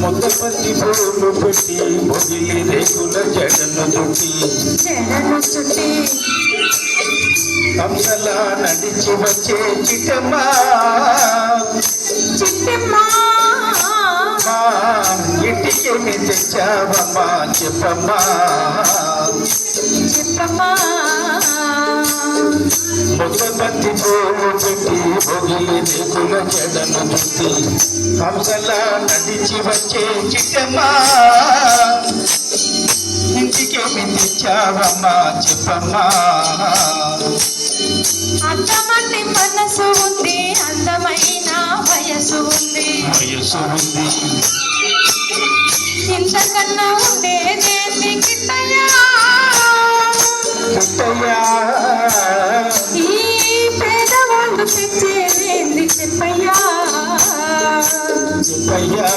మొదపతి board పెట్టి మొదిలి రేకుల జడను చుట్టి జడను చుట్టి కంసలా నడిచి వచ్చే చిట్టమ్మా. చిట్టమ్మా. మా ఇంటికి మీ తెచ్చావమ్మా చెప్పమ్మా. చెప్పమ్మా పూలు పెట్టి మొగిలి రేకుల జడను చుట్టి కంసలా నడిచి వచ్చే చిట్టమ్మా. ఇంటికి తెచ్చావమ్మా చెప్పమ్మా. అందమంది మనసు ఉంది అందమైన వయసు ఉంది. వయసు ఉంది. ఇంతకన్నా ఉండేదేంటి కిట్టయ్యా? పుట్టయ్యా ఈ పేదవాళ్ళు తెచ్చేదేంది చెప్పయ్యా పుట్టయ్యా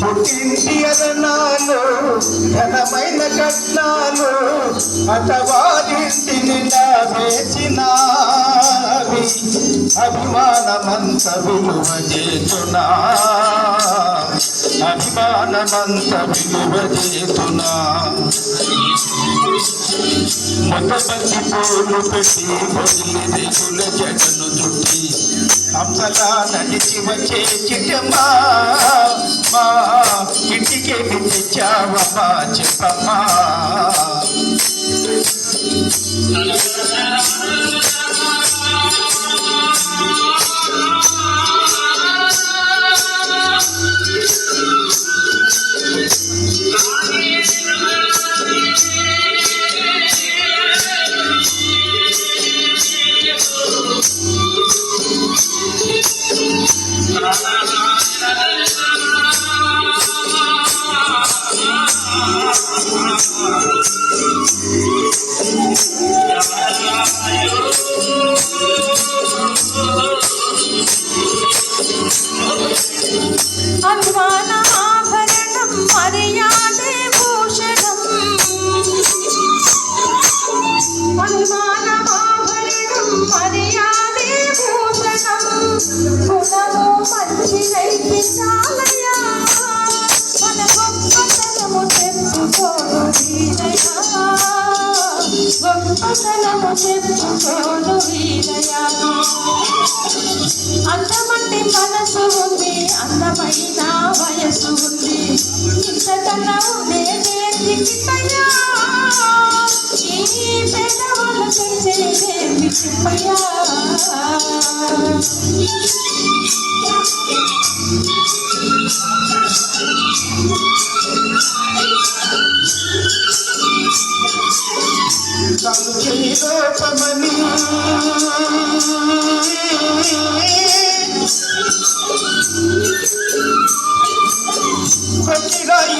పుట్టింటి అదనాను ఘనమైన కట్నాను అటవారింటిని నా వేసినావి అభిమానమంత విలువ చేతునా అభిమానమంత విలువ చేతునా మొదపతి పూలు పెట్టి వదిలి రేగుల జగను చుట్టి హంసలా నడిచి వచ్చే చిట్టమ్మా. మా ఇంటికి తెచ్చావమ్మా చెప్పమ్మా గొప్పతనము చెప్పుకోను వీరయ్యా అందమంటే మనసు ఉంది అందమైన వయసు ఉంది. ఇంతకన్నా ఉండేదేంటి కిట్టయ్యా ఈ పేదవాళ్ళు తెచ్చేదేంటి చెప్పయ్యా you.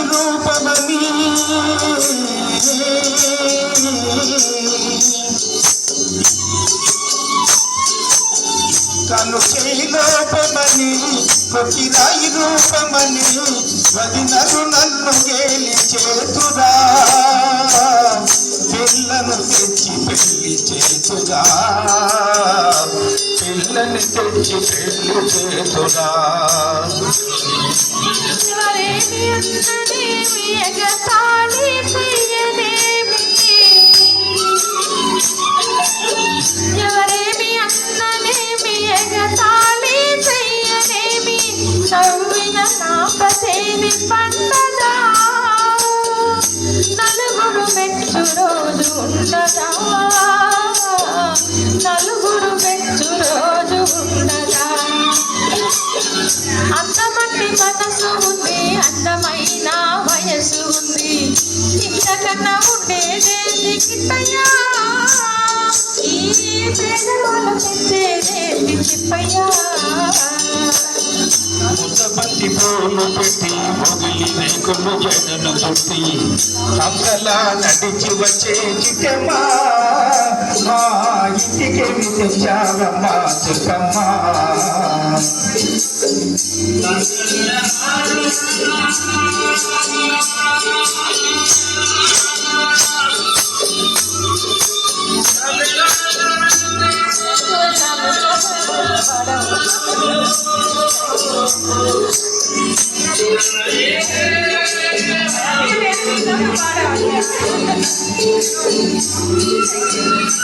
రూపమని. తను చేలోపమని కొట్టిరాయి రూపమని వదినరు నన్ను గేలి చేతురా. పిల్లను తెచ్చి పెళ్ళి చేతురా. పిల్లని తెచ్చి పెళ్ళి చేతురా. ఎవరేమి అన్నది ఎగతాళి చెయ్యనేమి ఎవరేమి అన్ననేమి ఎగతాళి చెయ్యనేమి నవ్విన నాపసేని పండదా ఇంతకన్నా ఉండేదేంటి కిట్టయ్యా ఈ పేదవాళ్ళు పెంచేదేంటి చిప్పయ్యా ముద్దబంతి పూలు పెట్టి మొగిలి రేకులు జడను చుట్టి అక్కలా నడిచి వచ్చే చిట్టమ్మా. మా ఇంటికేమి తెచ్చావమ్మా చిక్కమ్మా పాడవాలి